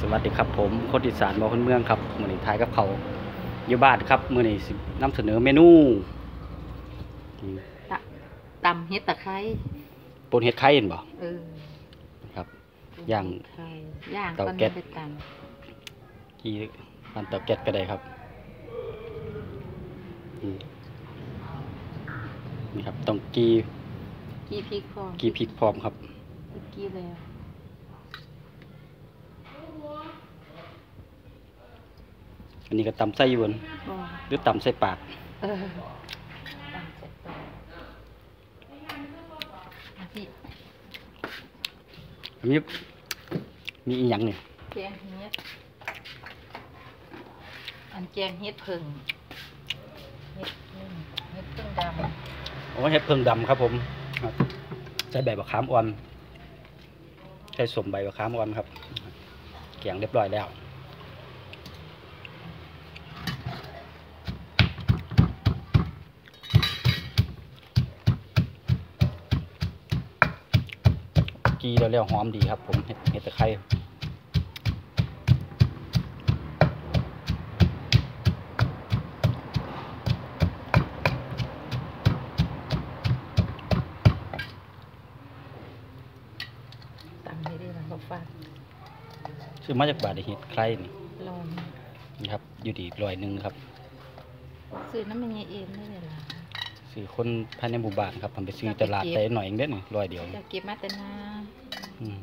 สวัสดีครับผมคนอีสานบอคนเมืองครับมือนี้ทายกับเขาวอยู่บ้านครับมือนี้สินำเสนอเมนูนี่ตะตำเฮ็ดตะไคร้ปนเห็ดไข่เห็นบ่เออครับย่างไข่ย่างเตาก่อนแก๊สไปตกีมันเตาแก๊สก็ได้ครับอืมนี่ครับต้องกีำกี้พริกพร้อมกีพริกพร้อมครับกี้แล้ว อันนี้ก็ตำไส้ยวนบ่หรือตำไส้ปากเออตำเสร็จตัวอะพี่อันนี้มีอีหยังนี่แกงเฮ็ดอันแกงเฮ็ดเพิ่งเฮ็ดพึ่งเฮ็ดพึ่งดำโอ้เห็ดเพิงดำครับผมครับใส่ใบมะขามอ่อนใส่สมใบมะขามอ่อนครับ เกียงเรียบร้อยแล้วกีแล้วแล้วหอมดีครับผมเห็ดเห็ดตะไคร้ตำให้ได้แล้วก็ฟาด ซื้อมาจากบาทเห็ดไคร้นี่ลองนี่ครับ อยู่ดีร้อยหนึ่งครับ ซื้อน้ำมันยายเอ็นได้เลยล่ะซื้อคนภายในหมู่บ้านครับผมไปซื้อตลาดแต่หน่อยเองเด้อนี่ร้อยเดียวจะเก็บมาแต่นาอืม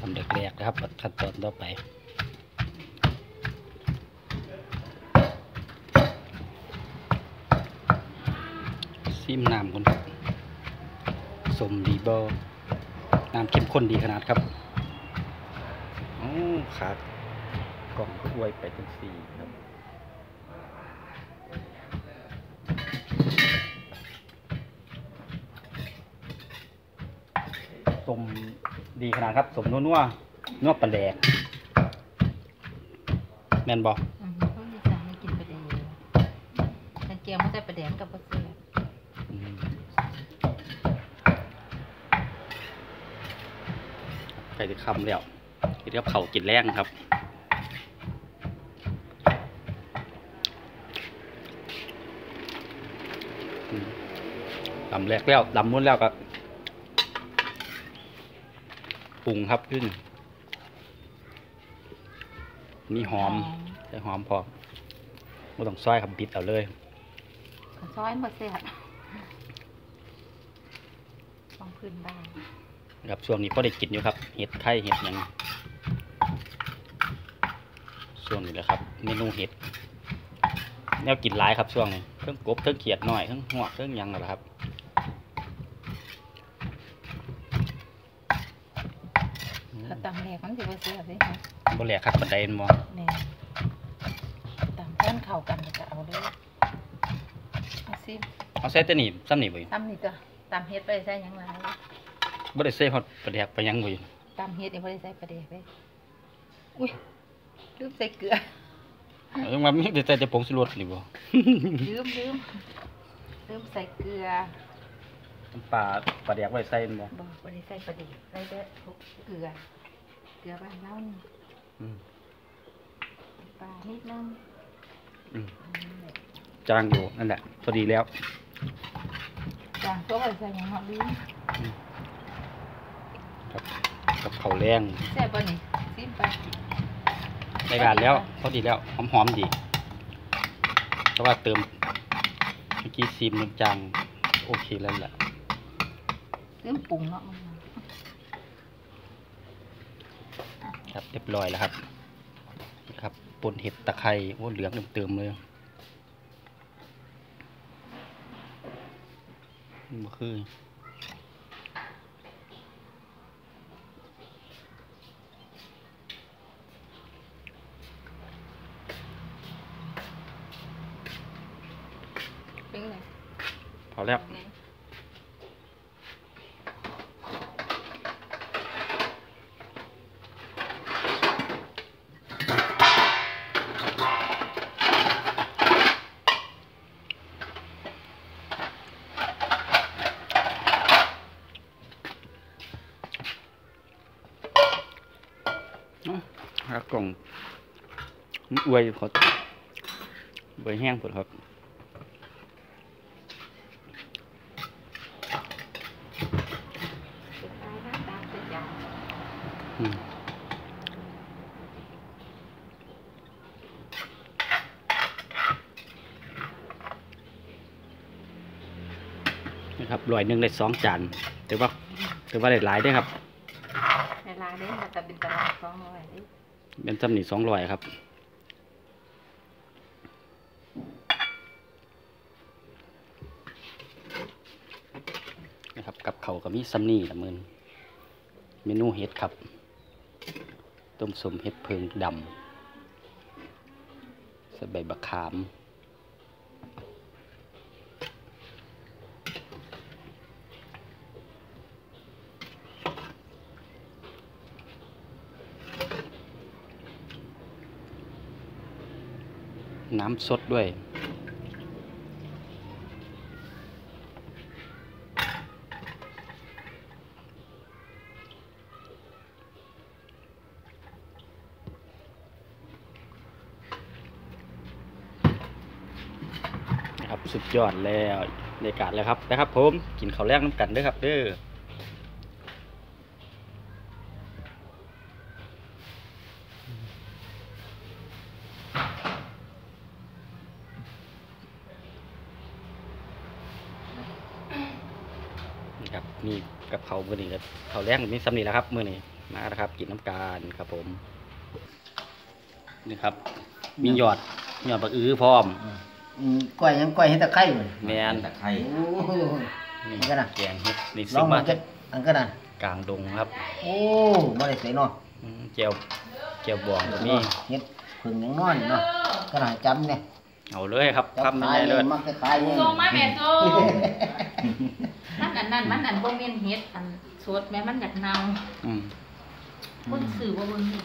ทำเด็กแรกนะครับขั้นตอนต่อไปซิมน้ำคนครับ สมดีบอน้ำเข้มข้นดีขนาดครับโอ้ขาดกล่องก็อวยไปถึงสี่ครับสมดีขนาดครับ สมนัวนัวนัวปลาแดกแม่นบอกอือฮึเขามีสั่งให้กินประเดี๋ยวแต่เจียวมันจะประเดี๋ยวกับประเสีย ใครจะคำแล้วกินกับเขากินแรงครับอืมลำแรกแล้วลำม้วนแล้วก็ปรุงครับขึ้นมีหอมใส่หอมพอไม่ต้องซอยครับบิดเอาเลยซอยมาเสียต้องพื้นบ้าน ครับช่วงนี้พอได้กินอยู่ครับเห็ดไข่เห็ดหยังช่วงนี้แหละครับ เมนูเห็ดแนวกินหลายครับช่วงนี้เครื่องกบเครื่องเขียดหน่อยเครื่องหัวเครื่องหยังนั่นแหละครับถ้าตำแหลกมันจะมาเสียเลยค่ะบ่แหลกคักบันไดแม่นบ่เนี่ยตำเพื่อนเข้ากันก็จะเอาเลยเอาซิเอาใส่แต่นี่ซ้ำนี่บ่อยู่ตำนี่ตัวตำเฮ็ดไปใส่หยังไง บ่ได้ใส่ฮอดปลาแดกไปหยังบ่อยู่ตำเฮ็ดนี่บ่ได้ใส่ประเดี๋ยวเลยอุ้ยลืมใส่เกลือเออมันมีแต่ใส่แต่ผงชูรสนี่บ่ลืมลืมลืมใส่เกลือน้ำปลาปลาแดกไว้ใส่แม่นบ่บอกบ่ได้ใส่ประเดี๋ยวใส่แต่พวกเกลือ เกลือบ้านเรานี่อืมปลานิดนึงอืมอันนี้แหละจางอยู่นั่นแหละพอดีแล้วจางตัวบ่ได้ใส่หยังเนาะลืมค รับกับข้าวแรงแซ่บบ่นี่ซิมไปในการแล้วพอดีแล้วหอมๆดีเพราะว่าเติมเมื่อกี้ซีมน้ำจางโอเคแล้วแหละลืมปรุงเนาะครับเรียบร้อยแล้วครับนะครับปนเห็ดตะไคร้โอ้เหลืองเติมๆเลยมันคือ เป็นไง พอแล้ว ไง กล่อง อวยพออวยแห้งพอครับอืมนะครับร้อยหนึ่งได้สองจานถือว่าถือว่าได้หลายได้อครับเวลาเด้มาแต่เป็นตลาดสองร้อยเด้เป็นจำหนีสองร้อยครับ นะ ครับ กับเขากับมีซัมนี่ละมือนเมนูเห็ดครับต้มสมเห็ดเพิงดำใส่ใบบักขาม น้ำสดด้วย นะครับ สุดยอดแล้วในการแล้วครับนะครับผมกินข้าวแรกน้ำกันด้วยครับเด้อนี่ครับนี่กับเขาวมือนี้ครับเขาแรกมีสำนีแล้วครับมือนี้มาแล้วครับกินน้ำการครับผม นี่ครับ มีหยอดหยอดบักอื้อพร้อม อืมก้อยยังก้อยเห็ดตะไคร้บ่แมนตะไคร้โอ้โห นี่อันก็น่ะ แกงเห็ดนี่ลซื้อองมามาเก็ดอันก็น่ะกลางดงครับโอ้บ่ได้ใส่เนาะอืมแจวแจวบองก็มีเฮ็ดผึ่งยังนอนเนาะก็น่าจำเนี่ยเอาเลยครับจับคำไม่ขายได้เลเลยยมักจะขายเนี่ยส่งมาแม่ส่งมันอันนั้นมันอันบ่แม่นเฮ็ดอันสดแม่มันอยากเน่าอืมคนซื้อบ่เบิ่งนี่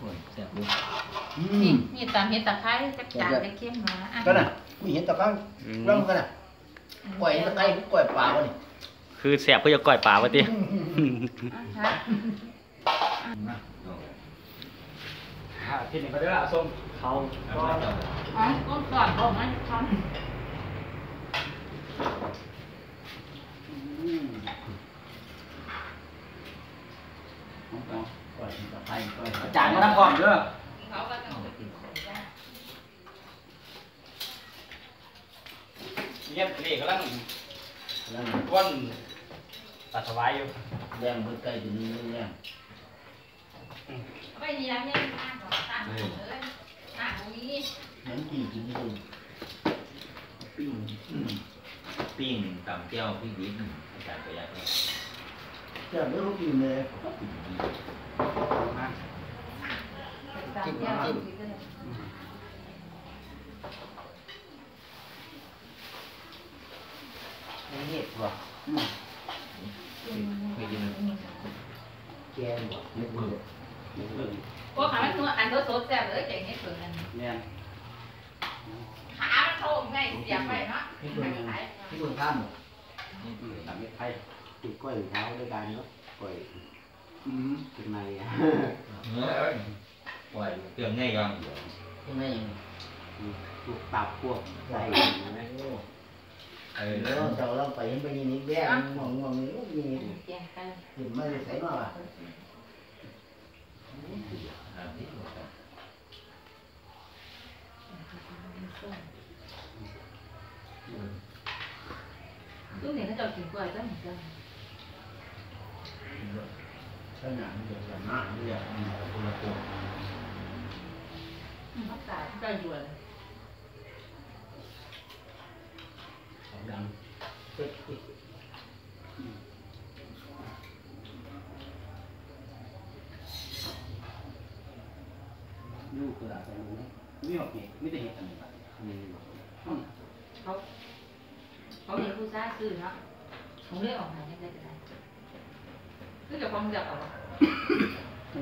โอ้ยแซ่บดูอืนี่มนี่ตามเฮ็ดตะไคร้จักจานจักเข้มมาอะก็น่ะมีเห็ดตะไคร้อืมลองก็น่ะก้อยเห็ดตะไคร้คือก้อยปลาบ่นี่คือแสบเพื่อจะก้อยป่าวะติอะครับที่นี่ก็ได้ละส้มเขาอ๋อก้นก่อนบ่มันทำ ก้อยเห็ดตะไคร้ก้อย จานมาทั้งพร้อมเด้อ เขาก็ต้องไปกินของจ้า เยี่ยมนี่กำลัง แล้ว ก้นตัดสวายอยู่ แดงเบิดไก่ตัวนึงเนี่ย เอาไปนี่แล้วเนี่ยอ่านของตามเลยอ่านตรงนี้ มันกินกินนี่ดูปิ้งปิ้งตำเจียวพริกดิบอาจารย์ประหยัดเลยแซ่บเด้อลูกกินเลยมาตามแก้วกินก็ได้ไม่เห็ดว่ะอืมเคยกินแกงว่ะเห็ดเบื่อพวกขามันนัวอันตัวสดแซ่บเลยแกงเห็ดเผือกอันเนี่ย ขามันโถมไงเสียบไปเนาะที่เบิ่งที่เบิ่งข้ามเหรอตำเม็ดไทยติดกล้วยเท้าด้วยกันเนาะกล้วยอืมข้างในอะปล่อยเตือนง่ายยังยังไงยังพวกตับพวกไส้นะโอ้เอเดี๋ยวเราเราไปเห็นไปยินอีกแย่มองมองนี่ลูกนี่แกงไก่เห็นมาใส่มาว่ะ ลูกเนี่ยเขาจะกินกล้วยก็เหมือนกันขนาดนี้เดี๋ยวหน้าเนี่ยคนละตัวเขาตายก็อยู่เลยดังเจ็ดติดลูกกระดาษใส่มือไม่ออกเห็ดไม่ได้เห็ดอันนี้ครับอื มเขาเขาเห็นผู้ชายซื้อเนาะผมเลือกออกมาได้ก็ได้คือจะความเลือกเอา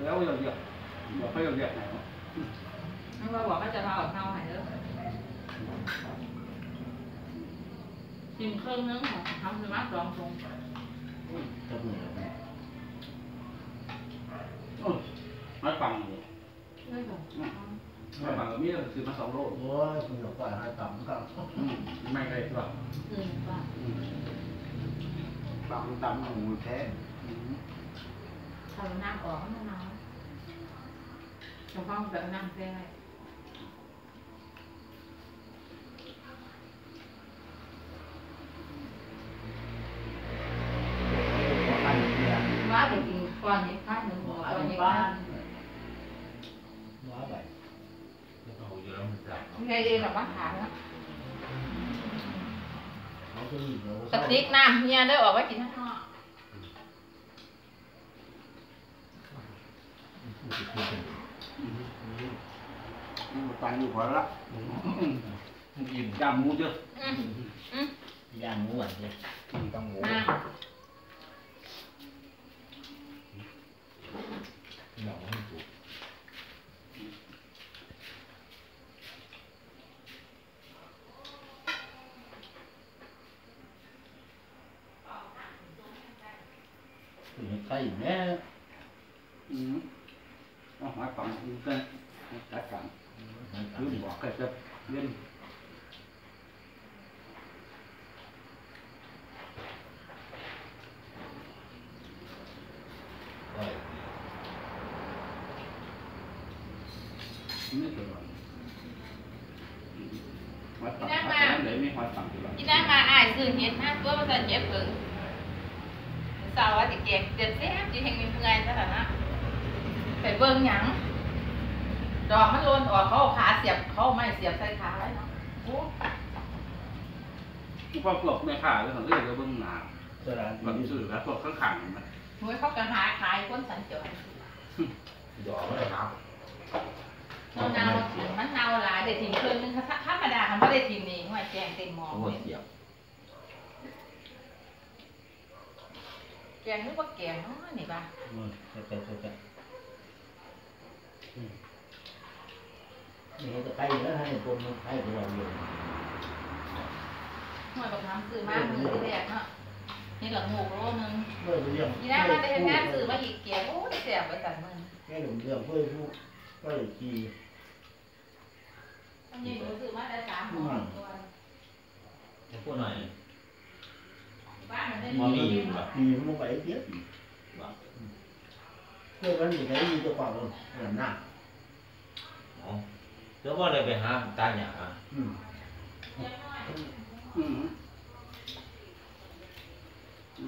แล้วเยอะเยอะเดี๋ยวค่อยเยอะๆหน่อยไม่ว่าบอกว่าจะมาออกเงาหายเด้อกินเครื่องนึงของทำสมาร์ทลองทรงจับมือ ไม่บางก็มีเราซื้อมาสองโล โอ้ยคุณหลวงก็ให้ต่ำก็ อืมไม่ได้หรอก เออว่า ต่ำต่ำหมูแท้ อืม ถ้าเราน้ำออกมันหนาวเฉพาะแบบน้ำแค่ ปั้นเดียว ว่าเด็กกินก่อนนี้ข้าวหนึ่ง หมู ก่ อั อน น นี้ บ้า ข้าวน หมูอะไร เอาอยู่แล้วมันจับ ไม่ได้แบบว่าขาแล้ว เขาจะมีเดี๋ยว กระติกน้ำเฮียได้ออกไว้กินข้างนอก นี่มันตันอยู่พอละ อิ่มย ำหมูเยอะอืมอืมย่างหมูอะเนี่ยต้องหมูน้ หนองให้ถูก ถึงไข่แม่อืมเอาหอยปังกินกันจัดกันลืม สาวว่าจะแกงเจ็บแซ่บจีแห่งมีเมื่อยซะแล้วนะไปเบิ่งหยังดอกมันโลนออกเขาเอาขาเสียบเขาเอาไม้เสียบใส่ขาไว้เนาะโอ้พวกพวกในข่าวเรื่องของเรื่องเบื้องหน้าสระบางสื่อแล้วพวกข้างขังมันหน่วยเขาก็หาขายคนสัญจรดอกเลยครับเนาเนามันเนาหลายเด็ดถิ่นเพิ่นนึงถ้าธรรมดาคันบ่ได้ถิ่นนี่หน่วยแจงเต็มหม้อโอ้เลย เสียบแกงนึกว่าแกงเนาะนี่ป่ะอืมใช่ใช่ใช่ใช่นี่จะไก่แล้วให้คนมันไก่ของเราอยู่หน่วยบักน้ำซื้อมามือที่แรกเนาะนี่ละงูโลนึงเพื่อเรื่องทีแรกมาแต่เฮ็ดงานซื้อมาอีกเกียร์โอ้ได้แซ่บไว้สั่นมึงแค่หนุ่มเรื่องเพื่อผู้ก็เลยกีอันนี้หนูซื้อมาได้สามหม้อตัวให้พูดหน่อย บ้านมันได้บ่มีอยู่บ่กีมันลงไปเตี้ยว่าเพื่อมันอยู่ในมีตัวความมันหน้าอ๋อแล้วว่าได้ไปหาตาหยาอืมอืม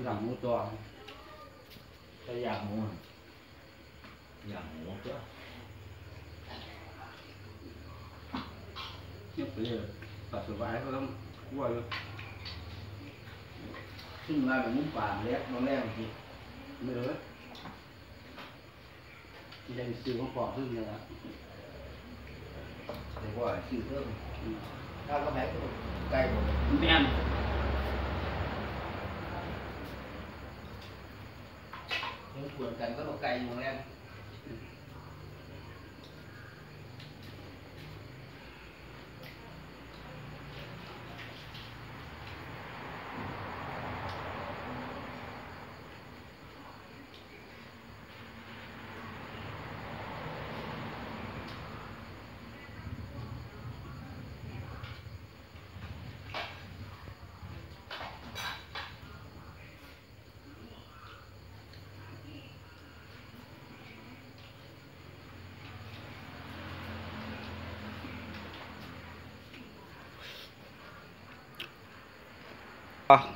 หลังหมูตัวก็อยากหมูอย่างหมูตัวเทียบไปเลยตัดสุดท้ายก็ต้องคั่วอยู่ ขึ้นมาเป็นมุ้งป่าเล็กน้องแรกทีไม่เลยยังซื้อมาปอกขึ้นเลยอะเดี๋ยวว่าชื่อเพิ่มถ้าก็แพ้ก็ใกล้หมดแม่นยังควรกันก็ต้องไกลน้องแรก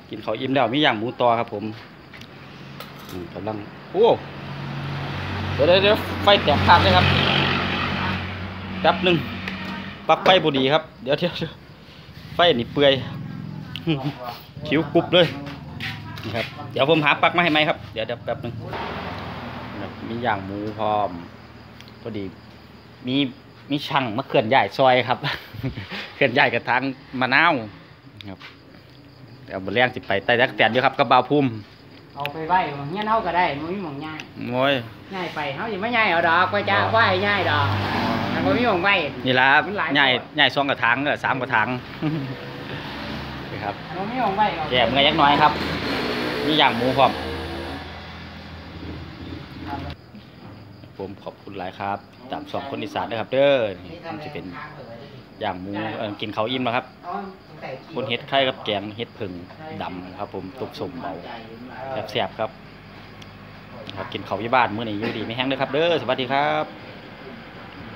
กินข้าอิ่มแล้วมีอย่างหมูต่อครับผมกำลังโอ้เดี๋ยวเดี๋ยวเดี๋ยวไฟแตกขาดเลยครับแป๊บหนึ่งปักไฟบุดีครับ เดี๋ยวเดี๋ยวไฟนี่เปื่อยคิ้วกรุบเลยนี่ครับเดี๋ยวผมหาปักมาให้ไหมครับ เดี๋ยวเดี๋ยวแป๊บหนึ่งมีอย่างหมูพร้อมพอดีมีมีช่างมาเคลื่อนย้ายซอยครับ เคลื่อนย้ายกระถางมะนาวครับ เดี๋ยวบนเลี้ยงสิไปใต้ตักแตนอยู่ครับกับบาวพุ่มเอาไปไว้หมองเงี้ยเฮาก็ได้มันมีหมองง่ายโอ้ยง่ายไปเฮาสิไม่ง่ายเอาดอกไปจ้าไหว้ง่ายดอกแต่บ่มีหมองไว้ นี่ละมันหลาย ใหญ่ตัวใหญ่สองกระถางเออสามกระถางนี่ครับบ่มีหมองไว้เอาแกมเงยยักหน้อยครับมีอย่างหมูพร้อมผมขอบคุณหลายครับตามสองคนอีสานนะครับ เด้อนี่มันจะเป็นอย่างหมูเอ่อกินเขาวอิ่มแล้วครับ คนเฮ็ดไข่กับแกงเฮ็ดผึ่งดำครับ ผมตุกสมเบาแซ่บๆครับครับกินเขาวยี่บ้านมื้อนี้อยู่ดีไม่แห้งเด้อครับ เด้อสวัสดีครับ